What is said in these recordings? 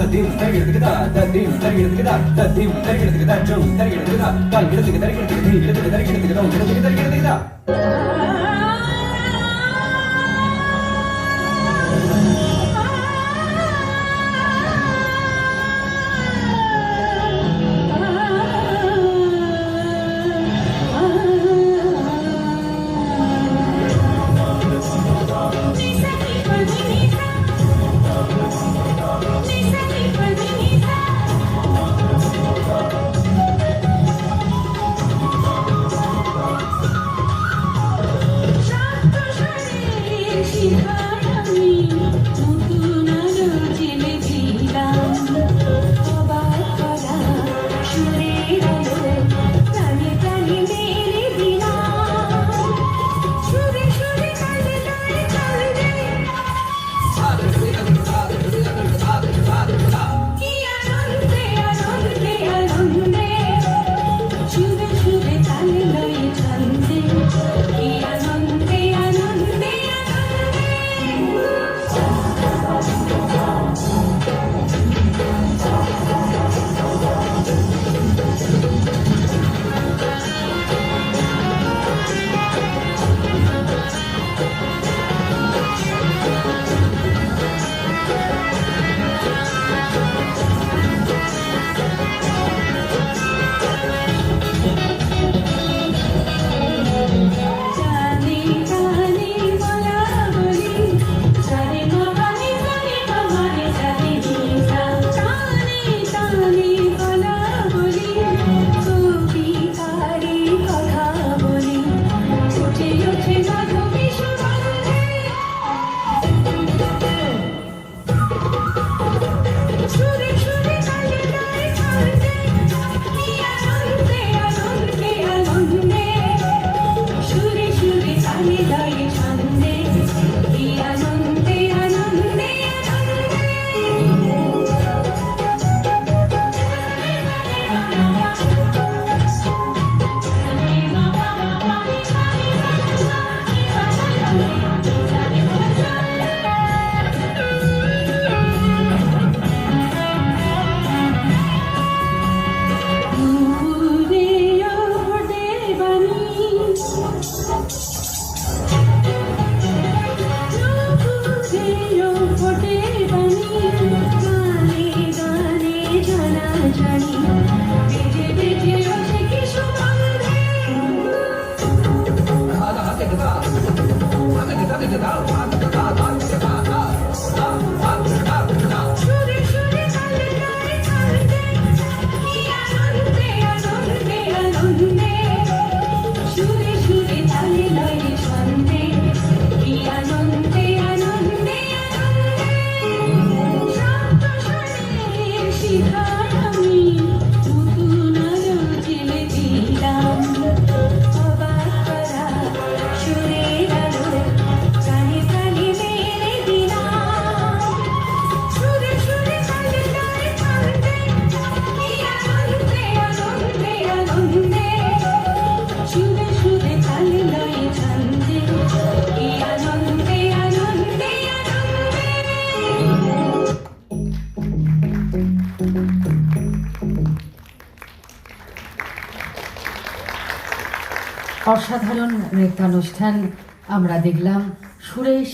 தத்தீம் தரிகிறதுக்கு தா தத்தீம் தரிகிறதுக்கு தா தத்தீம் தரிகிறதுக்கு தா ஜோம் தரிகிறதுக்கு தா கால் இடத்துக்கு தரிகிறதுக்கு நீ இடத்துக்கு தரிகிறதுக்கு தா இடத்துக்கு தரிகிறதுக்கு தா. see. অসাধারণ নৃত্যানুষ্ঠান আমরা দেখলাম। সুরেশ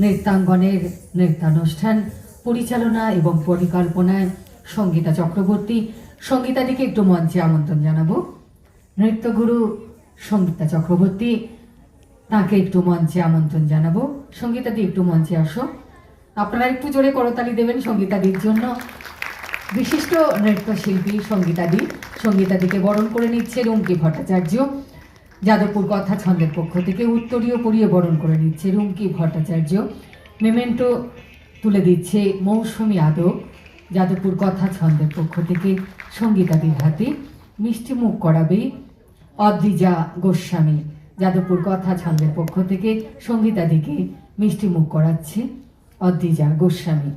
নৃত্যাঙ্গনের নৃত্যানুষ্ঠান, পরিচালনা এবং পরিকল্পনায় সঙ্গীতা চক্রবর্তী। সঙ্গীতাদিকে একটু মঞ্চে আমন্ত্রণ জানাব। নৃত্যগুরু সঙ্গীতা চক্রবর্তী, তাকে একটু মঞ্চে আমন্ত্রণ জানাব। সঙ্গীতাদি, একটু মঞ্চে আসো। আপনারা একটু জোরে করতালি দেবেন সঙ্গীতাদির জন্য। বিশিষ্ট নৃত্যশিল্পী সঙ্গীতাদি, সঙ্গীতাদিকে বরণ করে নিচ্ছে রুমকি ভট্টাচার্য। যাদবপুর কথা ছন্দের পক্ষ থেকে উত্তরীয় পরিয়ে বরণ করে নিচ্ছে রুমকি ভট্টাচার্য। মেমেন্টো তুলে দিচ্ছে মৌসুমি আদব যাদবপুর কথা ছন্দের পক্ষ থেকে সঙ্গীতাদির হাতে মিষ্টি মুখ করাবে অদ্রিজা গোস্বামী। যাদবপুর কথা ছন্দের পক্ষ থেকে সঙ্গীতাদিকে মিষ্টি মুখ করাচ্ছে অদ্রিজা গোস্বামী।